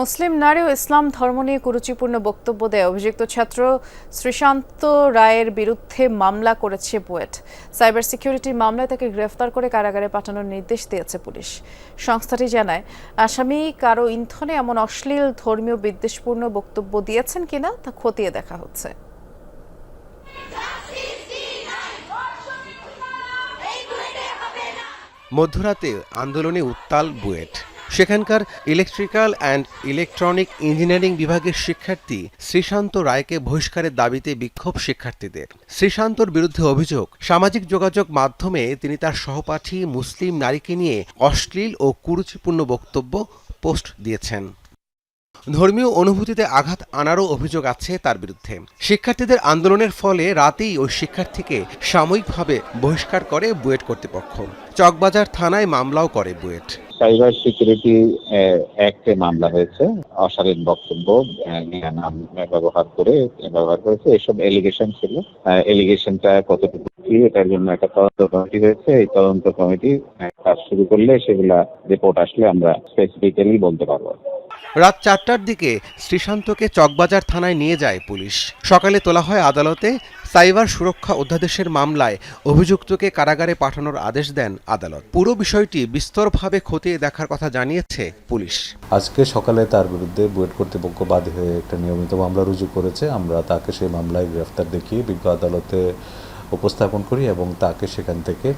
মুসলিম নারী ও ইসলাম ধর্ম নিয়ে কুরুচিপূর্ণ বক্তব্য দেয় অভিযুক্ত ছাত্র শ্রীশান্ত রায়ের বিরুদ্ধে মামলা করেছে বুয়েট। সাইবার সিকিউরিটির মামলায় তাকে গ্রেফতার করে কারাগারে পাঠানোর নির্দেশ দিয়েছে পুলিশ। সংস্থাটি জানায়, আসামি কারও ইন্ধনে এমন অশ্লীল, ধর্মীয়, বিদ্বেষপূর্ণ বক্তব্য দিয়েছেন কিনা তা খতিয়ে দেখা হচ্ছে। মধ্যরাতে আন্দোলনে উত্তাল বুয়েট। সেখানকার ইলেকট্রিক্যাল অ্যান্ড ইলেকট্রনিক ইঞ্জিনিয়ারিং বিভাগের শিক্ষার্থী শ্রীশান্ত রায়কে বহিষ্কারের দাবিতে বিক্ষোভ শিক্ষার্থীদের। শ্রীশান্তর বিরুদ্ধে অভিযোগ, সামাজিক যোগাযোগ মাধ্যমে তিনি তার সহপাঠী মুসলিম নারীকে নিয়ে অশ্লীল ও কুরুচিপূর্ণ বক্তব্য পোস্ট দিয়েছেন। ধর্মীয় অনুভূতিতে আঘাত আনারও অভিযোগ আছে তার বিরুদ্ধে। শিক্ষার্থীদের আন্দোলনের ফলে রাতেই ওই শিক্ষার্থীকে সাময়িকভাবে বহিষ্কার করে বুয়েট কর্তৃপক্ষ। চকবাজার থানায় মামলাও করে বুয়েট। সাইবার সিকিউরিটি অ্যাক্টে মামলা হয়েছে। অশালীন বক্তব্য নাম ব্যবহার করে ব্যবহার করেছে। এসব এলিগেশন ছিল। এলিগেশনটা কতটুকু কি, এটার জন্য একটা তদন্ত কমিটি হয়েছে। এই তদন্ত কমিটি কাজ শুরু করলে সেগুলা রিপোর্ট আসলে আমরা স্পেসিফিক্যালি বলতে পারব। রাত চারটার দিকে শ্রীশান্তকে চকবাজার থানায় নিয়ে যায় পুলিশ। সকালে তোলা হয় আদালতে সাইবার সুরক্ষা অধ্যাদেশের মামলায় অভিযুক্তকে কারাগারে পাঠানোর আদেশ দেন আদালত। পুরো বিষয়টি বিস্তরভাবে খতিয়ে দেখার কথা জানিয়েছে পুলিশ। আজকে সকালে তার বিরুদ্ধে বুয়েট কর্তৃপক্ষ বাদী হয়ে একটা নিয়মিত মামলা রুজু করেছে। আমরা তাকে সেই মামলায় গ্রেফতার দেখিয়ে বিজ্ঞ আদালতে উপস্থাপন করি এবং তাকে সেখান থেকে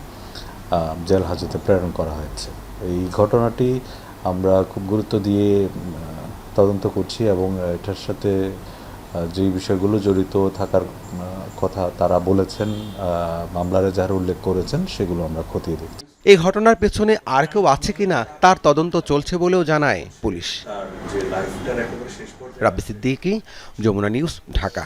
জেল হাজতে প্রেরণ করা হয়েছে। এই ঘটনাটি আমরা খুব গুরুত্ব দিয়ে তদন্ত করছি এবং এটার সাথে যেই বিষয়গুলো জড়িত থাকার কথা তারা বলেছেন আহ, মামলারে যারা উল্লেখ করেছেন সেগুলো আমরা খতিয়ে দেখছি। এই ঘটনার পেছনে আর কেউ আছে কিনা তার তদন্ত চলছে বলেও জানায় পুলিশ। রাব্বি সিদ্দিকী যমুনা নিউজ ঢাকা।